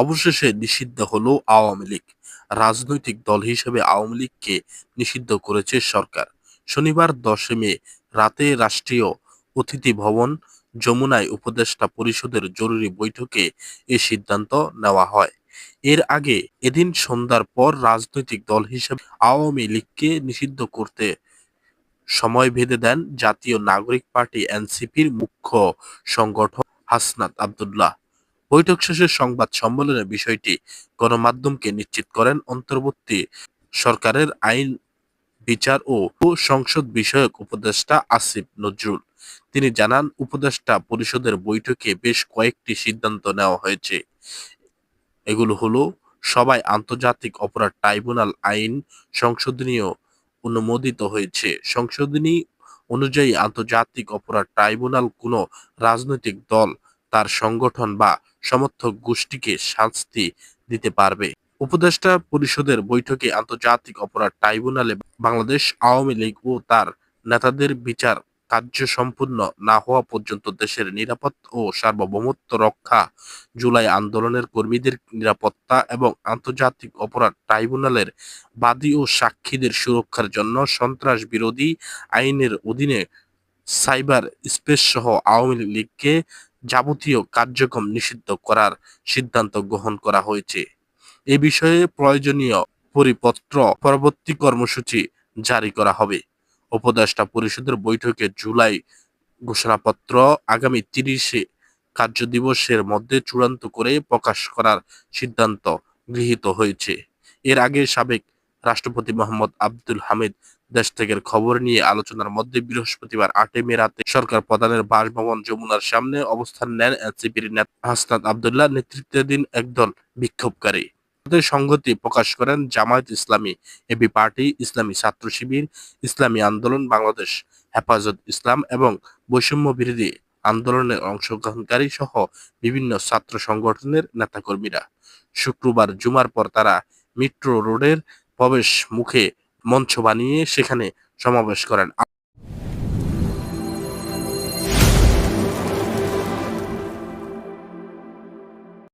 অবশেষে নিষিদ্ধ হলো আওয়ামী লীগ। রাজনৈতিক দল হিসেবে আওয়ামী লীগকে নিষিদ্ধ করেছে সরকার। শনিবার দশে মে রাতে রাষ্ট্রীয় অতিথি ভবন যমুনায় উপদেষ্টা পরিষদের জরুরি বৈঠকে এ সিদ্ধান্ত নেওয়া হয়। এর আগে এদিন সন্ধ্যার পর রাজনৈতিক দল হিসেবে আওয়ামী লীগকে নিষিদ্ধ করতে সময় বেঁধে দেন জাতীয় নাগরিক পার্টি এনসিপির মুখ্য সংগঠক হাসনাত আবদুল্লাহ। বৈঠক শেষে সংবাদ সম্মেলনে বিষয়টি গণমাধ্যমকে নিশ্চিত করেন অন্তর্বর্তী সরকারের আইন, বিচার ও সংসদ বিষয়ক উপদেষ্টা আসিফ নজরুল। তিনি জানান, উপদেষ্টা পরিষদের বৈঠকে বেশ কয়েকটি সিদ্ধান্ত নেওয়া হয়েছে। এগুলো হলো, সবাই আন্তর্জাতিক অপরাধ ট্রাইব্যুনাল আইন সংশোধনীয় অনুমোদিত হয়েছে। সংশোধনী অনুযায়ী আন্তর্জাতিক অপরাধ ট্রাইব্যুনাল কোনো রাজনৈতিক দল তার সংগঠন বা সমর্থক গোষ্ঠীকে শাস্তি দিতে পারবে। উপদেষ্টা পরিষদের বৈঠকে আন্তর্জাতিক অপরাধ ট্রাইব্যুনালে বাংলাদেশ আওয়ামী লীগ ও তার নেতাদের বিচার কার্য সম্পূর্ণ না হওয়া পর্যন্ত দেশের নিরাপদ ও সার্বভৌমত্ব রক্ষা, জুলাই আন্দোলনের কর্মীদের নিরাপত্তা এবং আন্তর্জাতিক অপরাধ ট্রাইব্যুনালের বাদী ও সাক্ষীদের সুরক্ষার জন্য সন্ত্রাস বিরোধী আইনের অধীনে সাইবার স্পেস সহ আওয়ামী লীগকে যাবতীয় কার্যক্রম নিষিদ্ধ করার সিদ্ধান্ত গ্রহণ করা হয়েছে। এ বিষয়ে প্রয়োজনীয় পরিপত্র, পরবর্তী কর্মসূচি জারি করা হবে। উপদেষ্টা পরিষদের বৈঠকে জুলাই ঘোষণাপত্র আগামী তিরিশে কার্যদিবসের মধ্যে চূড়ান্ত করে প্রকাশ করার সিদ্ধান্ত গৃহীত হয়েছে। এর আগে সাবেক রাষ্ট্রপতি মোহাম্মদ আব্দুল হামিদ দেশ থেকে খবর নিয়ে আলোচনার মধ্যে বৃহস্পতিবার আটই মে রাতে সরকার প্রধানের বাসভবন যমুনার সামনে অবস্থান নেন এনসিপির নেতা হাসনাত আবদুল্লাহ নেতৃত্বাধীন একদল বিক্ষোভকারী। সংহতি প্রকাশ করেন জামায়াত ইসলামী, এবি পার্টি, ইসলামী ছাত্র শিবির, ইসলামী আন্দোলন, বাংলাদেশ হেফাজত ইসলাম এবং বৈষম্য বিরোধী আন্দোলনে অংশগ্রহণকারী সহ বিভিন্ন ছাত্র সংগঠনের নেতাকর্মীরা। শুক্রবার জুমার পর তারা মিট্রো রোডের প্রবেশ মুখে মঞ্চ বানিয়ে সেখানে সমাবেশ করেন।